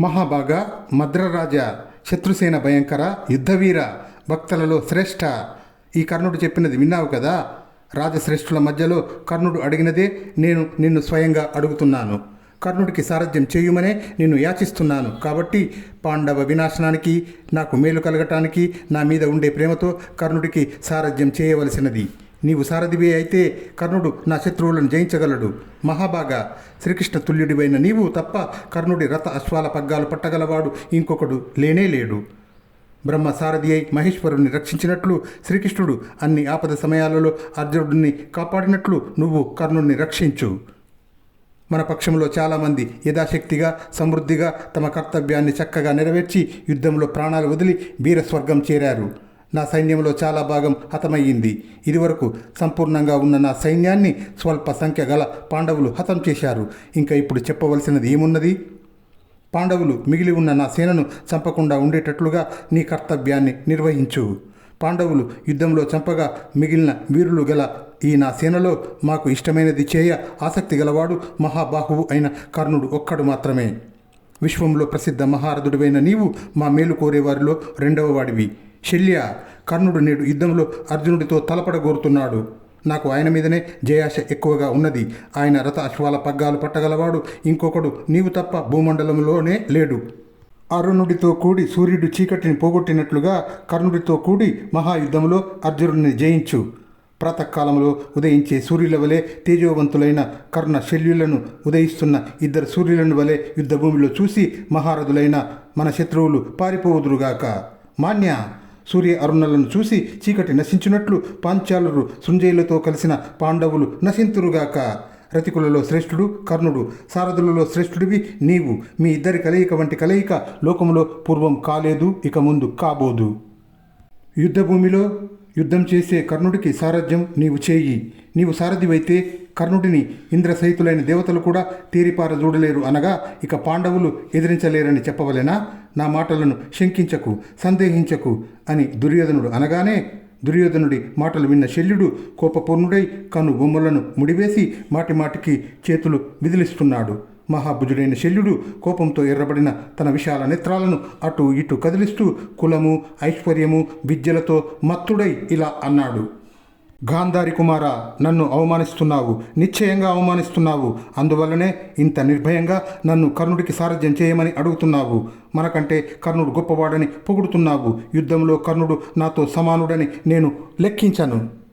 మహాభాగ మద్రరాజ శత్రుసేన భయంకర యుద్ధవీర భక్తులలో శ్రేష్ఠ ఈ కర్ణుడు చెప్పినది విన్నావు కదా? రాజశ్రేష్ఠుల మధ్యలో కర్ణుడు అడిగినదే నేను నిన్ను స్వయంగా అడుగుతున్నాను. కర్ణుడికి సారథ్యం చేయుమనే నిన్ను యాచిస్తున్నాను. కాబట్టి పాండవ వినాశనానికి నాకు మేలు కలగటానికి నా మీద ఉండే ప్రేమతో కర్ణుడికి సారథ్యం చేయవలసినది. నీవు సారథివి అయితే కర్ణుడు నా శత్రువులను జయించగలడు. మహాభాగా. శ్రీకృష్ణ తుల్యుడివైన నీవు తప్ప కర్ణుడి రథ అశ్వాల పగ్గాలు పట్టగలవాడు. ఇంకొకడు లేనే లేడు. బ్రహ్మ సారథి అయి మహేశ్వరుని రక్షించినట్లు శ్రీకృష్ణుడు అన్ని ఆపద సమయాలలో అర్జునుడిని కాపాడినట్లు నువ్వు కర్ణుడిని రక్షించు. మన పక్షంలో చాలామంది యథాశక్తిగా సమృద్ధిగా తమ కర్తవ్యాన్ని చక్కగా నెరవేర్చి యుద్ధంలో ప్రాణాలు వదిలి వీరస్వర్గం చేరారు. నా సైన్యంలో చాలా భాగం హతమయ్యింది. ఇదివరకు సంపూర్ణంగా ఉన్న నా సైన్యాన్ని స్వల్ప సంఖ్య గల పాండవులు హతం చేశారు. ఇంకా ఇప్పుడు చెప్పవలసినది ఏమున్నది? పాండవులు మిగిలి ఉన్న నా సేనను చంపకుండా ఉండేటట్లుగా నీ కర్తవ్యాన్ని నిర్వహించు. పాండవులు యుద్ధంలో చంపగా మిగిలిన వీరులు గల ఈ నా సేనలో మాకు ఇష్టమైనది చేయ ఆసక్తి గలవాడు మహాబాహువు అయిన కర్ణుడు ఒక్కడు మాత్రమే. విశ్వంలో ప్రసిద్ధ మహారథుడివైన నీవు మా మేలు కోరేవారిలో రెండవ వాడివి. శల్య కర్ణుడు నేడు యుద్ధంలో అర్జునుడితో తలపడగోరుతున్నాడు నాకు ఆయన మీదనే జయాశ ఎక్కువగా ఉన్నది. ఆయన రథ అశ్వాల పగ్గాలు పట్టగలవాడు. ఇంకొకడు నీవు తప్ప భూమండలంలోనే లేడు. అరుణుడితో కూడి సూర్యుడు చీకటిని పోగొట్టినట్లుగా కర్ణుడితో కూడి మహాయుద్ధంలో అర్జునుడిని జయించు. ప్రాతకాలంలో ఉదయించే సూర్యుల వలె తేజోవంతులైన కర్ణ శల్యులను ఉదయిస్తున్న ఇద్దరు సూర్యులను వలె యుద్ధభూమిలో చూసి మహారథులైన మన శత్రువులు పారిపోవుదురుగాక. మాన్య సూర్య అరుణలను చూసి చీకటి నశించినట్లు పాంచాలురు శృంజయులతో కలిసిన పాండవులు నశింతురుగాక. రతికులలో శ్రేష్ఠుడు కర్ణుడు సారథులలో శ్రేష్ఠుడివి నీవు. మీ ఇద్దరి కలయిక వంటి కలయిక లోకంలో పూర్వం కాలేదు ఇక ముందు కాబోదు. యుద్ధభూమిలో యుద్ధం చేసే కర్ణుడికి సారథ్యం నీవు చేయి. నీవు సారథివైతే కర్ణుడిని ఇంద్రసహితులైన దేవతలు కూడా తీరిపార చూడలేరు అనగా ఇక పాండవులు ఎదిరించలేరని చెప్పవలెనా? నా మాటలను శంకించకు సందేహించకు అని దుర్యోధనుడు అనగానే దుర్యోధనుడి మాటలు విన్న శల్యుడు కోపపూర్ణుడై కను బొమ్మలను ముడివేసి మాటిమాటికి చేతులు విదిలిస్తున్నాడు. మహాభుజుడైన శల్యుడు కోపంతో ఎర్రబడిన తన విశాల నేత్రాలను అటు ఇటు కదిలిస్తూ కులము ఐశ్వర్యము విద్యలతో మత్తుడై ఇలా అన్నాడు. గాంధారి కుమార నన్ను అవమానిస్తున్నావు నిశ్చయంగా అవమానిస్తున్నావు. అందువల్లనే ఇంత నిర్భయంగా నన్ను కర్ణుడికి సారథ్యం చేయమని అడుగుతున్నావు. మనకంటే కర్ణుడు గొప్పవాడని పొగుడుతున్నావు. యుద్ధంలో కర్ణుడు నాతో సమానుడని నేను లెక్కించను.